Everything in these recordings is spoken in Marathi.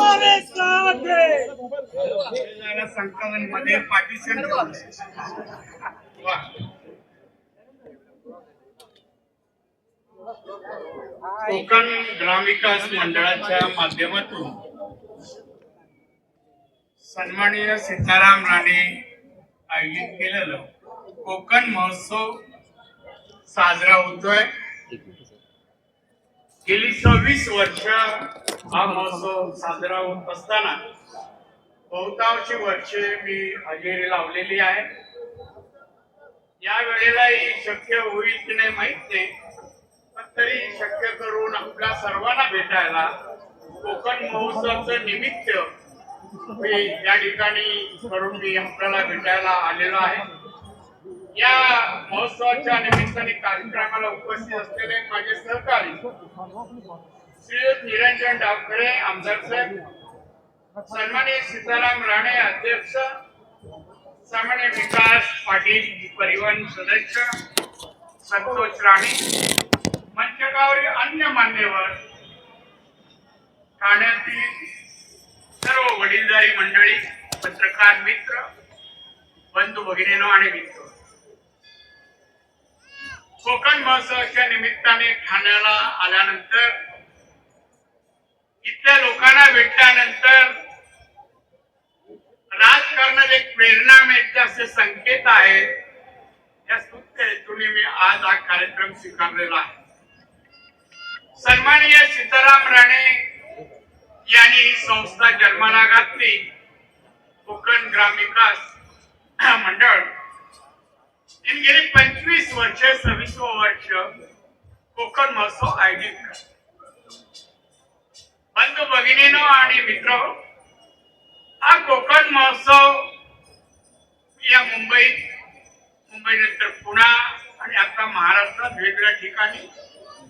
हमारे साथ है संकलनमध्ये कोकण ग्रामविकास मंडळाच्या माध्यमातून सन्माननीय सीताराम राणे आयोजित केलेलं कोकण महोत्सव साजरा होतोय. गेली सव्वीस वर्ष हा महोत्सव साजरा होत असताना बहुतांशी वर्षे मी हजेरी लावलेली आहे. या वेळेलाही शक्य होईल की नाही माहीत नाही पण तरी शक्य करून आपल्या सर्वांना भेटायला कोकण महोत्सवाचं निमित्त मी या ठिकाणी करून मी आपल्याला भेटायला आलेलो आहे. या महोत्सवाच्या निमित्ताने कार्यक्रमाला उपस्थित असलेले माझे सहकारी श्री निरंजन डावखळे आमदार साहेब सन्माननीय सीताराम राणे अध्यक्ष सामान्य विकास पाटील परिवहन सदस्य संतोष राणे मंचकावरील अन्य मान्यवर ठाण्यातील सर्व वडीलधारी मंडळी पत्रकार मित्र बंधू भगिनीनो आणि मित्र. कोकण महोत्सवाच्या निमित्ताने ठाण्याला आल्यानंतर इथल्या लोकांना भेटल्यानंतर राजकारणात एक प्रेरणा मिळते असे संकेत आहेत. या स्तुत्य हेतूने मी आज हा कार्यक्रम स्वीकारलेला आहे. सन्माननीय सीताराम राणे यांनी ही संस्था जन्माला घातली कोकण ग्रामविकास मंडळ. गेली पंचवीस वर्ष सव्वीस वर्ष कोकण महोत्सव आयोजित करतात. बंधू भगिनीनो आणि मित्र हा कोकण महोत्सव या मुंबईत मुंबईनंतर पुणा आणि आता महाराष्ट्रात वेगवेगळ्या ठिकाणी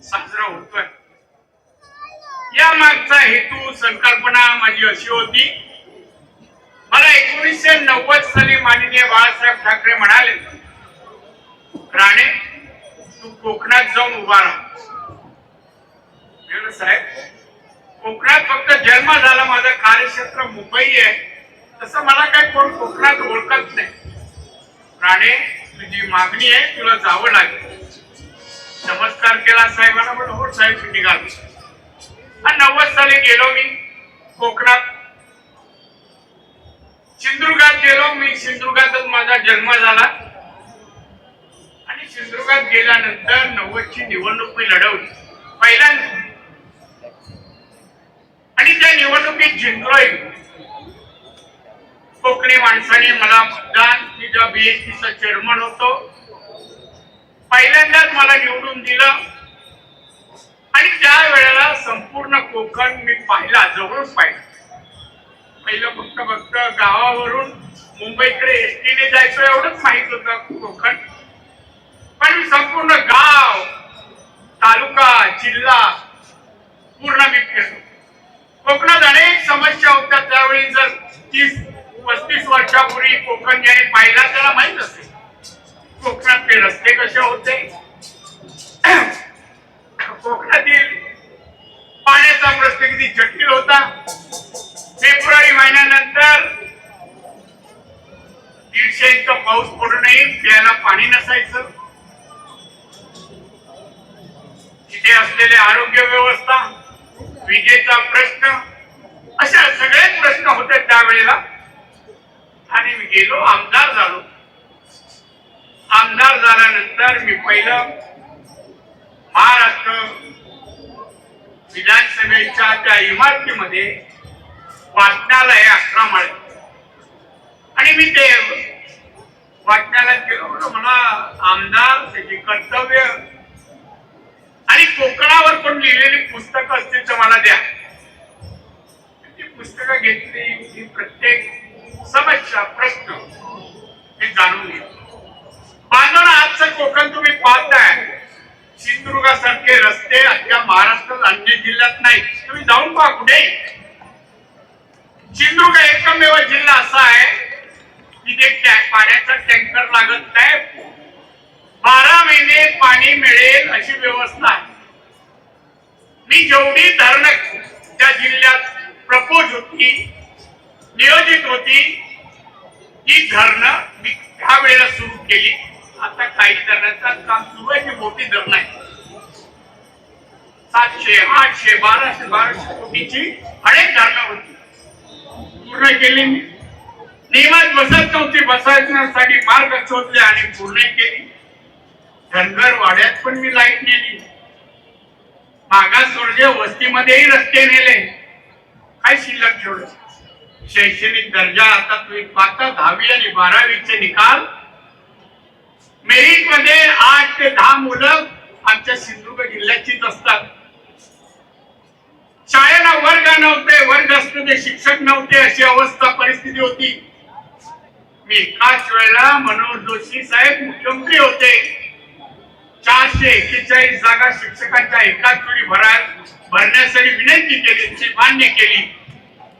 साजरा होतोय. या मागचा हेतू संकल्पना माझी अशी होती मला एकोणीसशे नव्वद साली माननीय बाळासाहेब ठाकरे म्हणाले राणे तू कोकणात जाऊन उभा राहा. साहेब. कोकणात फक्त जन्म झाला माझं कार्यक्षेत्र मुंबई आहे. तसं मला काय कोण कोकणात ओळखत नाही. राणे तुझी मागणी आहे तुला जावं लागेल. नमस्कार केला साहेबांना पण हो साहेब निघालो. आणि नव्वद साली गेलो मी कोकणात. सिंधुदुर्गात गेलो मी सिंधुदुर्गातच माझा जन्म झाला. आणि सिंधुदुर्गात गेल्यानंतर नव्वदची निवडणूक मी लढवली. पहिल्यांदा या निवडणुकीत जिंकलोय. कोकणी माणसाने मला मतदान मी जेव्हा बीएसपीचा चेअरमन होतो. पहिल्यांदाच मला निवडून दिलं. आणि त्या वेळेला संपूर्ण कोकण मी पाहिला जवळून पाहिला. पहिलं फक्त फक्त गावावरून मुंबईकडे एसटीने जायचं एवढंच माहीत होतं कोकण. पण मी संपूर्ण गाव तालुका जिल्हा पूर्ण मी फिरलो. कोकणात अनेक समस्या होत्या. त्यावेळी जर तीस पस्तीस वर्षापूर्वी कोकण ज्याने पाहिला त्याला माहीत असेल. कोकणातले रस्ते कसे होते? कोकणातील पाण्याचा प्रश्न किती जटिल होता? फेब्रुवारी महिन्यानंतर दीडशे इतका पाऊस पडूनही प्यायला पाणी नसायचं. तिथे असलेले आरोग्य व्यवस्था विजेचा प्रश्न अशा सगळे प्रश्न होते त्यावेळेला. आणि मी गेलो आमदार झालो. आमदार झाल्यानंतर मी पहिलं महाराष्ट्र विधानसभेच्या त्या इमारतीमध्ये वाचनालय अकरा माळ आणि मी ते वाचनालयात गेलो. मला आमदार त्याची कर्तव्य आणि कोकणावर पण लिहिलेली पुस्तकं असतील तर मला द्या. ती पुस्तकं घेतली ही प्रत्येक समस्या प्रश्न हे जाणून घेतलं बांधून आजचं कोकण तुम्ही पाहताय. सिंधुदुर्गासारखे रस्ते अख्ख्या महाराष्ट्रात अन्य जिल्ह्यात नाही. तुम्ही जाऊन पहा कुठे. सिंधुदुर्ग एकमेव जिल्हा असा आहे तिथे टॅ- पाण्याचा टँकर लागत नाही. बारा महिने पाणी मिळेल अशी व्यवस्था आहे. मी जेवढी धरण त्या जिल्ह्यात प्रपोज होती नियोजित होती ती धरणं मी ह्या वेळेला सुरू केली. आता काही धरणाचं काम सुरू आहे जी मोठी धरणं आहे सातशे आठशे बाराशे बाराशे कोटीची अनेक धरणं होती. पूर्ण केली मी. नियमात बसत नव्हती बसायसाठी मार्ग शोधले आणि पूर्ण केली. धनगर वाड्यात पण मी लाइट नेली. मागासवर्गीय वस्तीमध्येही रस्ते नेले. काय शिल्लक ठेवलं? शैक्षणिक दर्जा आता तुम्ही पाहता दहावी आणि बारावीचे निकाल. मेरिटमध्ये आठ ते दहा मुलं आमच्या सिंधुदुर्ग जिल्ह्याचीच असतात. शाळेला वर्ग नव्हते वर्ग असलेले शिक्षक नव्हते अशी अवस्था परिस्थिती होती. मी एकाच वेळेला मनोहर जोशी साहेब मुख्यमंत्री होते. चारशे एक्केचाळीस जागा शिक्षकांच्या एकाच वेळी भरा भरण्यासाठी विनंती केली ती मान्य केली.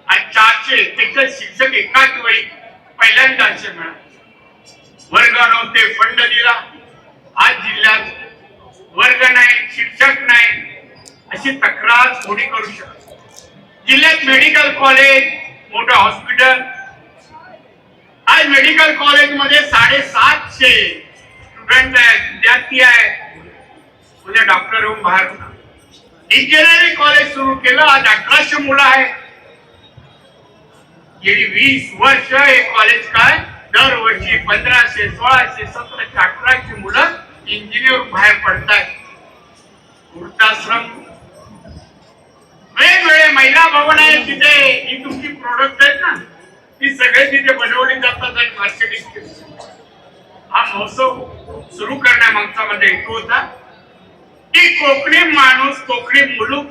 आणि चारशे एक्केचाळीस शिक्षक एकाच वेळी पहिल्यांदा असे मिळाले वर्ग नव्हते फंड दिला. आज जिल्ह्यात वर्ग नाही शिक्षक नाही अशी तक्रार कोणी करू शकत जिल्ह्यात मेडिकल कॉलेज मोठं हॉस्पिटल आज मेडिकल कॉलेजमध्ये साडेसातशे स्टुडंट आहेत विद्यार्थी आहेत उद्या डॉक्टर होऊन बाहेर होणार. इंजिनिअरिंग कॉलेज सुरू केलं आज अठराशे मुलं आहे. गेली वीस वर्ष हे कॉलेज काय? दरवर्षी पंधराशे सोळाशे सतराशे अठराशे मुलं इंजिनियर बाहेर पडतात वृद्धाश्रम. वेगवेगळे महिला भवन आहे तिथे. ही तुमची प्रोडक्ट आहेत ना? ती सगळे तिथे बनवली जातात आणि मार्केटिंग केली हा महोत्सव सुरू करण्यामागचा माझा हेतू होता की कोकणी माणूस कोकणी मुलूक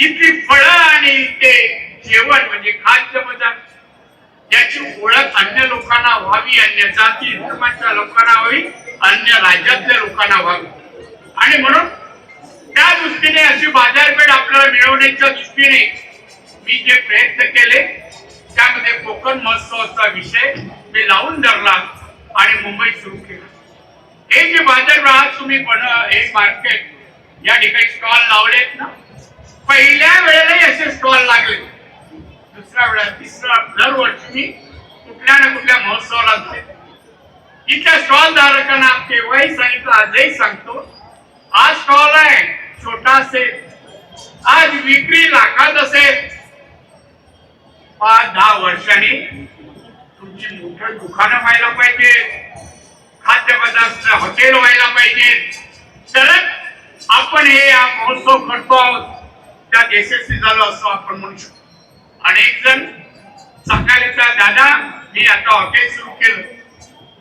इथली फळं आणि ते जेवण म्हणजे खाद्य पदार्थ याची ओळख अन्य लोकांना व्हावी अन्य जाती धर्माच्या लोकांना व्हावी अन्य राज्यातल्या लोकांना व्हावी. आणि म्हणून त्या दृष्टीने अशी बाजारपेठ आपल्याला मिळवण्याच्या दृष्टीने मी जे प्रयत्न केले त्यामध्ये कोकण महोत्सवाचा विषय मी लावून धरला. आणि मुंबईत सुरू केला. हे जे बाजारपेठ तुम्ही हे मार्केट या ठिकाणी स्टॉल लावलेत ना? पहिल्या वेळेलाही असे स्टॉल लागले. दुसऱ्या वेळा तिसरा दरवर्षी मी कुठल्या ना कुठल्या महोत्सवाला जाते इथल्या स्टॉल धारकांना केव्हाही सांगितलं आजही सांगतो. आज स्टॉल आहे छोटा असेल आज विक्री लाखात असेल पाच दहा वर्षांनी तुमची दुकानं व्हायला पाहिजे. खाद्यपदार्थ हॉटेल व्हायला पाहिजे. तरच आपण हे हा महोत्सव करतो आहोत. त्यात यशस्वी झालो असं आपण म्हणू शकतो. अनेक जण सकाळीचा दादा मी आता हॉटेल सुरू केलं.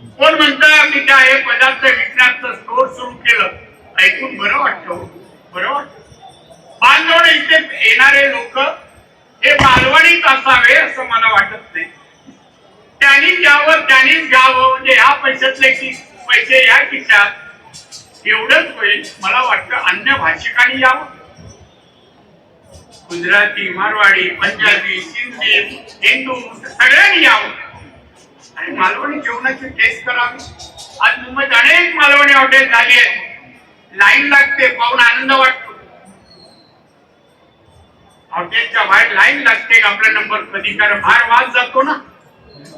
कोण म्हणतं मी त्या हे पदार्थ विकण्याचं स्टोर सुरू केलं? ऐकून बरं वाटतं हो. बरं वाटतं. बांधवड इथे येणारे लोक हे मालवणीच असावे असं मला वाटत नाही. त्यांनी त्यावर त्यांनीच घ्यावं म्हणजे ह्या पैशातले की पैसे या खिशात एवढंच होईल मला वाटतं अन्य भाषिकांनी यावं. गुजराती मारवाडी पंजाबी सिंधी हिंदू सगळ्यांनी यावं. आणि मालवणी जेवणाची टेस्ट करावी आज मुंबईत अनेक मालवणी हॉटेल झाली आहेत. लाईन लागते पाहून आनंद वाटतो. हॉटेलच्या बाहेर लाईन लागते आपला नंबर? कधी? कारण बाहेर वाद जातो ना.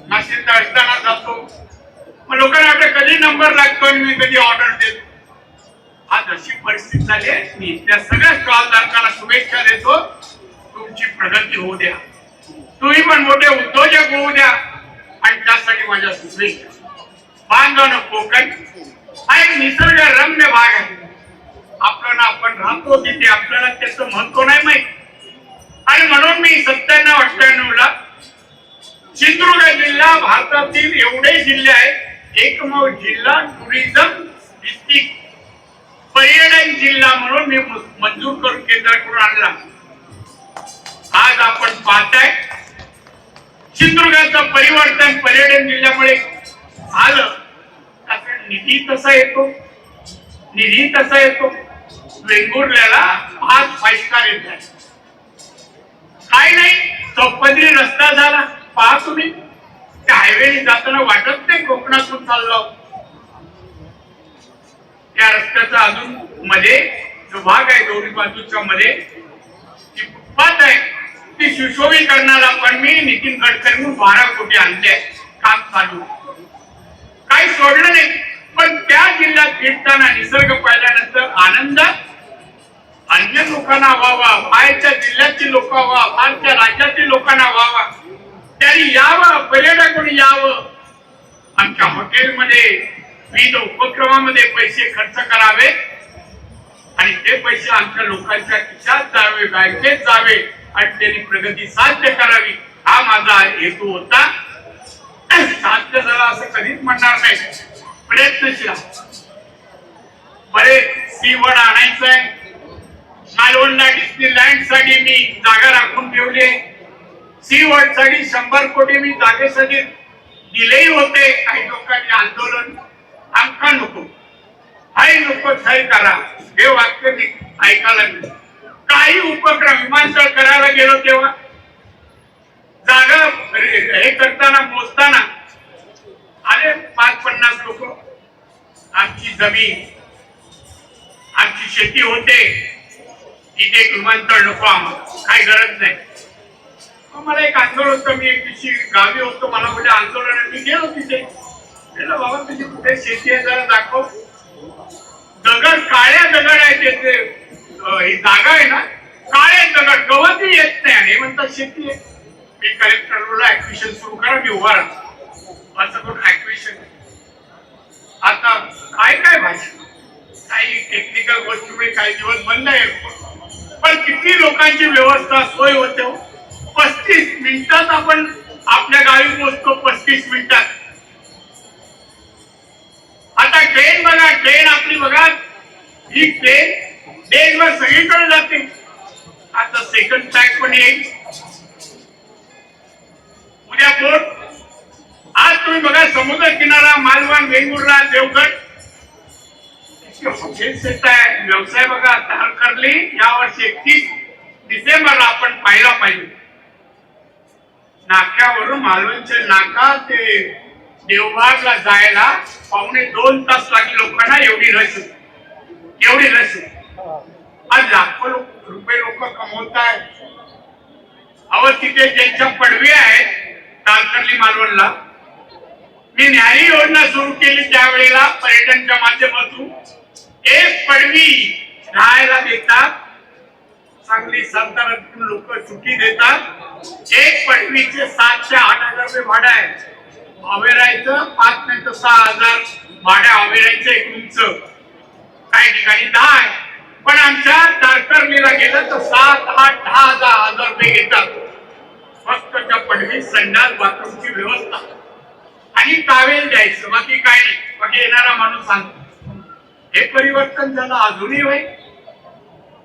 नाशिकला असताना जातो. मग लोकांना वाटतं कधी नंबर लागतो आणि मी कधी ऑर्डर देतो? आज अशी परिस्थिती झाली आहे. मी त्या सगळ्या स्टॉलधारकांना शुभेच्छा देतो. तुमची प्रगती होऊ द्या. तुम्ही पण मोठे उद्योजक होऊ द्या. आणि त्यासाठी माझ्या शुभेच्छा. बांधवण कोकण हा एक निसर्ग रम्य भाग आहे. आपल्याला आपण राहतो तिथे. आपल्याला त्याचं महत्त्व नाही माहीत. आणि म्हणून मी सत्त्याण्णव अठ्ठ्याण्णव ला सिंधुदुर्ग जिल्हा भारतातील एवढे जिल्हे आहेत एकमेव जिल्हा टुरिझम डिस्ट्रिक्ट पर्यटन जिल्हा म्हणून मी मंजूर करून केंद्राकडून आणला. आज आपण पाहताय सिंधुदुर्गाचं परिवर्तन पर्यटन जिल्ह्यामुळे आलं कारण निधी तसा येतो. निधी तसा येतो. वेंगुर्ल्याला पाच फाईव्ह स्टार येत काय नाही चौपदरी रस्ता झाला. पहा तुम्ही? त्या हायवेने जाताना वाटत नाही कोकणातून चाललो त्या रस्त्याचा अजून मध्ये जो भाग आहे दोन्ही बाजूच्या मध्ये जी फुटपाथ आहे. ती सुशोभीकरणाला पण मी नितीन गडकरी बारा कोटी आणले काम चालू. काही सोडलं नाही. पण त्या जिल्ह्यात फिरताना निसर्ग पाहिल्यानंतर आनंद अन्य लोकांना व्हावा बाहेरच्या जिल्ह्यातील लोक व्हावा बाहेरच्या राज्यातील लोकांना व्हावा. त्यांनी यावं पर्यटकांनी यावं. आमच्या हॉटेलमध्ये विविध उपक्रमामध्ये पैसे खर्च करावे आणि ते पैसे आमच्या लोकांच्या खिशात जावे बँकेत जावे आणि त्यांनी प्रगती साध्य करावी. हा माझा हेतू होता. साध्य झाला असं कधीच म्हणणार नाही. प्रयत्नशील आहे. बरे सी वड आणायचंय. मालवणला डिस्नीलँडसाठी मी जागा राखून ठेवली सी वन शंभर कोटी मी जागेसाठी दिलेही होते. काही लोकांनी आंदोलन आमका नको. हाही नको करा. हे वाक्य मी ऐकायला मिळालं. काही उपक्रम विमानतळ करायला गेलो तेव्हा. जागा हे करताना मोजताना आले पाच पन्नास लोक. आमची जमीन आमची शेती होते. इथे एक विमानतळ नको आम्हाला. काही गरज नाही. मला एक आंदोलन होतं मी एक दिवशी गावी होतो मला म्हणजे आंदोलन मी गेलो तिथे. गेलो बाबा तुझी कुठे शेती आहे? जरा दाखव. दगड काळ्या दगड आहे त्याचे ही जागा आहे ना काळे दगड गवतही येत नाही आणि हे म्हणतात शेती आहे. मी कलेक्टरला ऍक्विशन सुरू करा मी उभा राहतो. असं करून ऍक्विशन आता काय काय भाषण काही टेक्निकल गोष्टीमुळे काही दिवस बंद आहे. पण किती लोकांची व्यवस्था सोय होते हो? पस्तीस मिनिटात आपण आपल्या गावी पोहोचतो पस्तीस मिनिटात. आता ट्रेन बघा ट्रेन आपली बघा. ही ट्रेन देशभर सगळीकडे जाते. आता सेकंड ट्रॅक पण येईल. उद्या बोट. आज तुम्ही बघा समुद्र किनारा मालवण वेंगुर्ला देवगड. हॉटेल सेट आहे. व्यवसाय बघा तारकर्ली या वर्षी एकतीस डिसेंबरला आपण पाहिला पाहिजे. नाक्यावरून मालवणचे नाका ते देवबागला जायला पावणे दोन तास लागले लोकांना एवढी रस एवढी रस आज लाखो लोक रुपये लोक कमवत आहेत अहो तिथे ज्यांच्या पडवी आहेत तालकर्ली मालवणला मी न्यायी योजना सुरू केली त्यावेळेला पर्यटनच्या माध्यमातून. एक पडवी राहायला देतात चांगली संतानातून लोक सुट्टी देतात. एक पटवीचे सातशे आठ हजार रुपये भाडं आहे. अवेरायचं पाच नाही तर सहा हजार भाड्या अवेरायचं एक रूमचं काही ठिकाणी दहा आहे. पण आमच्या तारकर्लीला गेलं तर सात आठ दहा हजार हजार रुपये घेतात. फक्त त्या पडवीत संडास बाथरूमची व्यवस्था. आणि कावेल द्यायचं बाकी काय नाही. बाकी येणारा माणूस सांगतो. हे परिवर्तन झालं अजूनही होईल.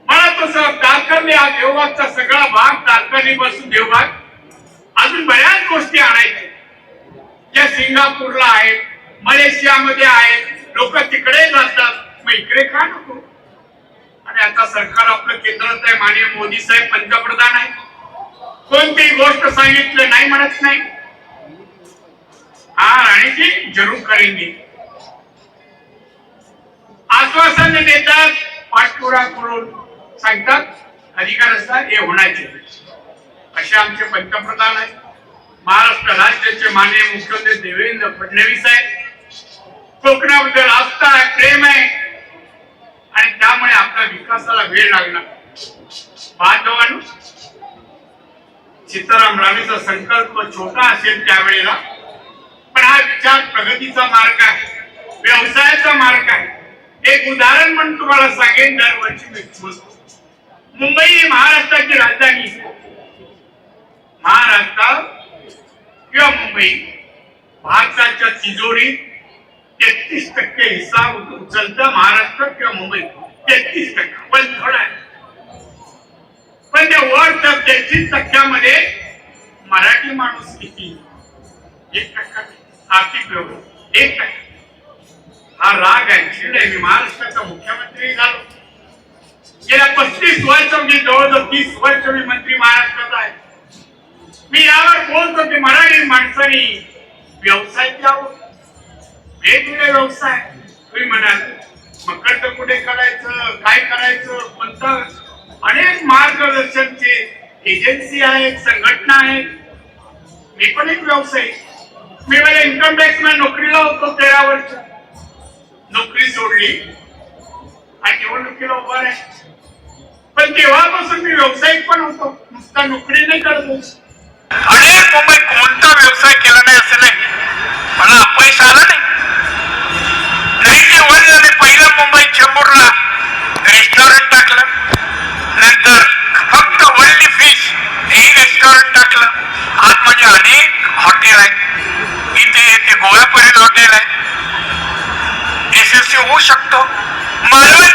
मला तसं तारकर्ली हा देवबागचा सगळा भाग तारकर्ली पासून देवबाग अजून बऱ्याच गोष्टी आणायच्या ज्या सिंगापूरला आहेत मलेशियामध्ये आहेत लोक तिकडे जातात. मग इकडे का नको? आणि आता सरकार आपलं केंद्रात आहे माननीय मोदी साहेब पंतप्रधान आहे कोणतीही गोष्ट सांगितलं नाही म्हणत नाही. हा राणीजी जरूर करेंगे आश्वासन देतात पाठपुरा करून. सांगतात अधिकार असतात हे होण्याचे. असे आमचे पंतप्रधान आहेत. महाराष्ट्र राज्याचे माननीय मुख्यमंत्री देवेंद्र फडणवीस आहेत. कोकणाबद्दल आस्था आहे प्रेम आहे. आणि त्यामुळे आपल्या विकासाला वेळ लागणार. बांधवांनो सीताराम राणेचा संकल्प छोटा असेल त्यावेळेला पण हा विचार प्रगतीचा मार्ग आहे व्यवसायाचा मार्ग आहे. एक उदाहरण म्हणून तुम्हाला सांगेन दरवर्षी मी बोलतो मुंबई महाराष्ट्राची राजधानी. महाराष्ट्र किंवा मुंबई भारताच्या तिजोरीत तेहतीस टक्के हिस्सा उचलतं महाराष्ट्र किंवा मुंबई. तेहतीस टक्के. पण थोडा आहे. पण त्या वर तेहतीस टक्क्यामध्ये मराठी माणूस किती? एक टक्का. आर्थिक व्यवहार एक टक्का. हा राग आहे. मी महाराष्ट्राचा मुख्यमंत्री झालो. गेल्या पस्तीस वर्ष मी जवळजवळ तीस वर्ष मी मंत्री महाराष्ट्रात आहे. मी यावर बोलतो की मराठी माणसांनी व्यवसाय द्यावं वेगवेगळे व्यवसाय. तुम्ही म्हणाल मकर कुठे करायचं काय करायचं कोणतं? अनेक मार्गदर्शनचे एजन्सी आहेत संघटना आहेत. मी पण एक व्यावसायिक मी माझ्या इन्कम टॅक्समध्ये नोकरीला होतो तेरा वर्ष. नोकरी सोडली. आणि निवडणुकीला उभा आहे पण तेव्हापासून मी व्यावसायिक पण होतो. नुसता नोकरी नाही करत अनेक मुंबई कोणता व्यवसाय केला नाही असं नाही. मला अपयश आलं नाही. नाईन्टी वन ला मी मुंबई चेंबूरला रेस्टॉरंट टाकलं. नंतर फक्त वल्ली फिश हे रेस्टॉरंट टाकलं. आज म्हणजे अनेक हॉटेल आहेत. इथे येथे गोव्यापर्यंत हॉटेल आहे. यशस्वी होऊ शकतो. मानवाच्या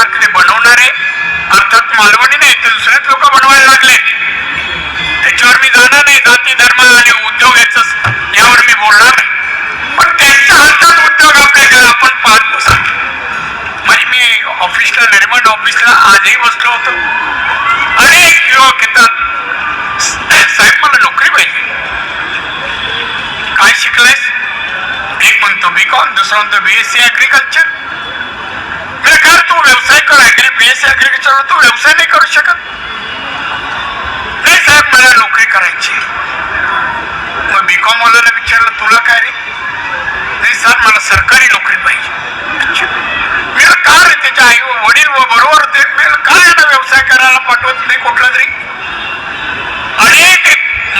आता बनवणारे अर्थात मालवणी नाही तर दुसरेच लोक बनवायला लागले. त्याच्यावर मी जाणार नाही जाती धर्म आणि उद्योग याच यावर मी बोलणार नाही. पण त्यांच्या हातात उद्योग आपल्याकडे आपण पाहत बसा म्हणजे मी ऑफिसला निर्माण ऑफिसला आजही बसलो होतो. अनेक युवक येतात. साहेब मला नोकरी पाहिजे. काय शिकलायस? एक म्हणतो बी कॉम दुसरा म्हणतो बी एस सी ऍग्रिकल्चर मी कर तू व्यवसाय कर agri B S C agriculture तू व्यवसाय नाही करू शकत. नाही साहेब मला नोकरी करायची मग बी कॉम वाल्याला विचारलं तुला काय रे? नाही सर मला सरकारी नोकरी पाहिजे. मी का रे त्याच्या आई वडील व बरोबर होते मी म्हणलं, काय याला व्यवसाय करायला पाठवत नाही कुठला तरी. अनेक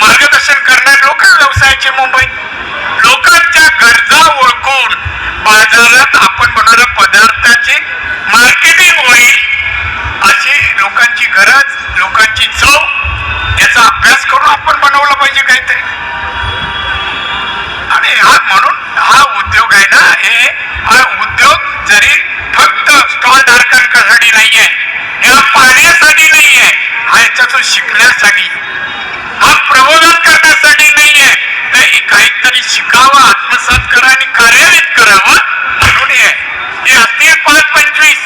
मार्गदर्शन करणारे लोक व्यवसायाचे मुंबई. लोकांच्या गरजा ओळखून बाजारात आपण बनवणाऱ्या पदार्थाची मार्केटिंग होईल अशी लोकांची गरज लोकांची चव याचा अभ्यास करून आपण बनवला पाहिजे काहीतरी. आणि हा म्हणून हा उद्योग आहे ना हे हा उद्योग जरी फक्त स्टॉल धारकांसाठी नाहीये या पाहण्यासाठी नाहीये हा याच्यातून शिकण्यासाठी हा प्रबोधन करण्यासाठी नाहीये तर काहीतरी शिकावं आत्मसात करा आणि कार्यान्वित करावं म्हणून हे आहे. हे असतील पाच पंचवीस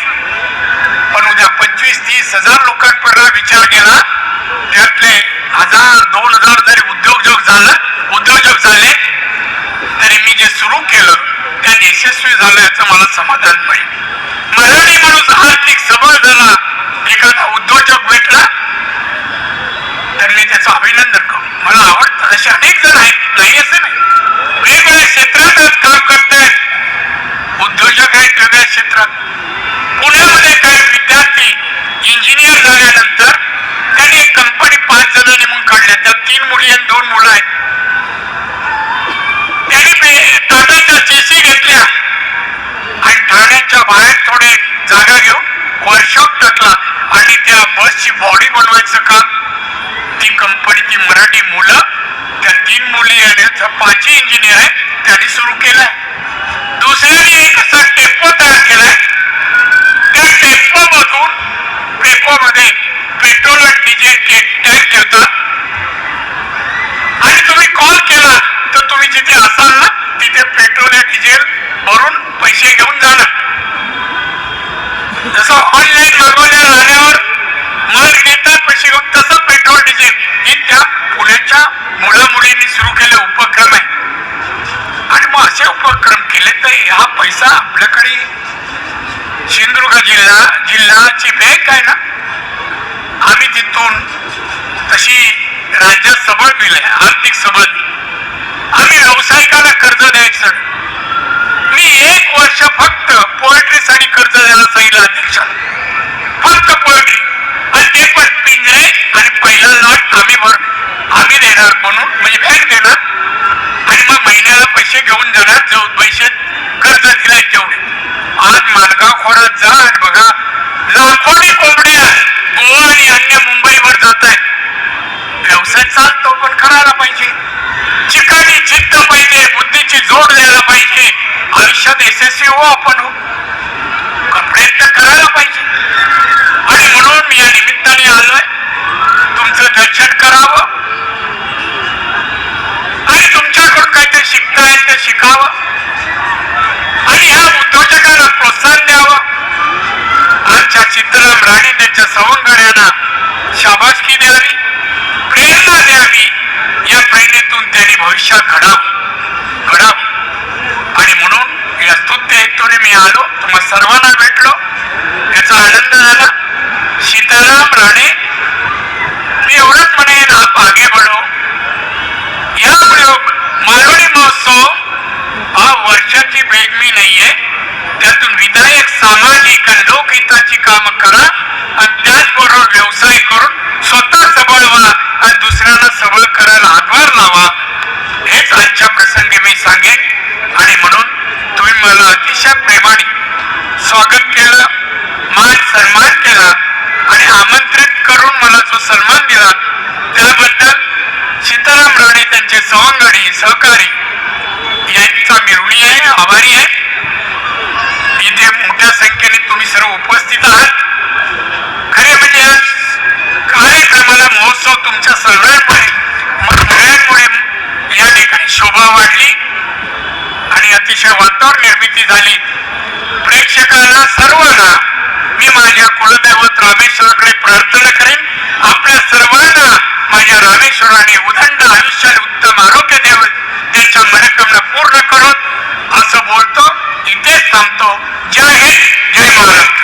पण उद्या पंचवीस तीस हजार लोकांपर्यंत विचार केला त्यातले हजार दोन हजार जरी उद्योजक झालं उद्योजक झाले तरी मी जे सुरू केलं त्यात यशस्वी झालं याचं मला समाधान पाहिजे मराठी माणूस आर्थिक सबळ झाला एखादा उद्योजक भेटला तर मी त्याचं अभिनंदन करू. मला आवडतं असे अनेक जण आहेत नाही असं नाही. वेगवेगळ्या क्षेत्रातच काम करतायत. उद्योजक आहेत वेगळ्या क्षेत्रात पुण्यामध्ये काही विद्यार्थी इंजिनियर झाल्यानंतर त्यांनी एक कंपनी पाच जण नेमून काढल्या त्यात तीन मुली आणि दोन मुलं आहेत. त्यांनी टाटाच्या जेसी घेतल्या आणि ठाण्याच्या बाहेर थोडे जागा घेऊन वर्कशॉप टाकला आणि त्या बसची बॉडी बनवायचं काम. ती कंपनीची मराठी मुलं त्या तीन मुली आणि पाचही इंजिनियर आहेत त्यांनी सुरू केलंय. दुसऱ्याने एक असा टेपो तयार केलाय. त्या टेपो मधून टेपो मध्ये पेट्रोल आणि डिझेल टँक ठेवतात कॉल केला तर तुम्ही जिथे असाल ना तिथे पेट्रोल या डिझेल भरून पैसे घेऊन जाणार जसं ऑनलाईन मागवल्या राहण्यावर माल घेतात पैसे घेऊन तसं पेट्रोल डिझेल हे त्या पुण्याच्या मुलामुलींनी सुरू केले उपक्रम आहे. आणि मग असे उपक्रम केले तर हा पैसा आपल्याकडे सिंधुदुर्ग जिल्हा जिल्ह्याची बँक आहे ना आम्ही तिथून तशी राज्यात सबळ दिलंय आर्थिक सबळ आम्ही व्यावसायिकाला कर्ज द्यायचं मी एक वर्ष फक्त पोल्ट्रीसाठी कर्ज द्यायला सांगितलं अध्यक्षाला फक्त पोल्ट्री आणि ते पण पिंजरे आणि पहिला लॉट आम्ही भर आम्ही देणार म्हणून म्हणजे बँक देणार. आणि मग महिन्याला पैसे घेऊन जाणार जो पैसे कर्ज दिलाय तेवढे. आज मालगाव खोऱ्यात जा आणि बघा लाखोनी कोंबड्या गोवा आणि अन्य मुंबईवर जात आहेत व्यवसाय चालतो पण करायला पाहिजे. चिकाटी चित्त पाहिजे बुद्धीची जोड द्यायला पाहिजे. आयुष्यात यशस्वी हो आपण हो. प्रयत्न करायला पाहिजे. आणि म्हणून मी या निमित्ताने आलोय. तुमचं दर्शन करावं. आणि तुमच्याकडून काहीतरी शिकता येईल ते शिकावं. आणि ह्या उद्योजकांना प्रोत्साहन द्यावं. आमच्या चित्रराम राणे त्यांच्या सवंगड्यांना शाबासकी द्यावी. प्रेरणा द्यावी. या प्रेरणेतून त्यांनी भविष्यात घडावं. घडावं. आणि म्हणून या स्तुत्य हेतूने मी आलो. तुम्हा सर्वांना भेटलो. याचा आनंद झाला. सीताराम राणे मी एवढंच म्हणेन आप आगे बढो. या मालवणी महोत्सव हा वर्षाची बेगमी नाहीये. त्यातून विधायक सामाजिक आणि लोकहिताची कामं करा आणि त्याचबरोबर व्यवसाय करून स्वतः सबळ व्हा आणि दुसऱ्यांना सबळ करायला हातभार लावा हेच आजच्या प्रसंगी मी सांगेन. आणि म्हणून तुम्ही मला अतिशय प्रेमाने स्वागत केलं मान सन्मान केला आणि आमंत्रित करून मला जो सन्मान दिला त्याबद्दल सीताराम राणे त्यांचे सवंगडी सहकारी शोभा वाढली आणि अतिशय वातावरण निर्मिती झाली. प्रेक्षकांना सर्वांना मी माझ्या कुलदैवत रामेश्वराकडे प्रार्थना करेन. आपल्या सर्वांना माझ्या रामेश्वराने उदंड आयुष्याने उत्तम आरोग्य द्यावे त्यांच्या मनोकामना पूर्ण करून असं बोलतो. इथेच थांबतो. जय हिंद जय महाराष्ट्र.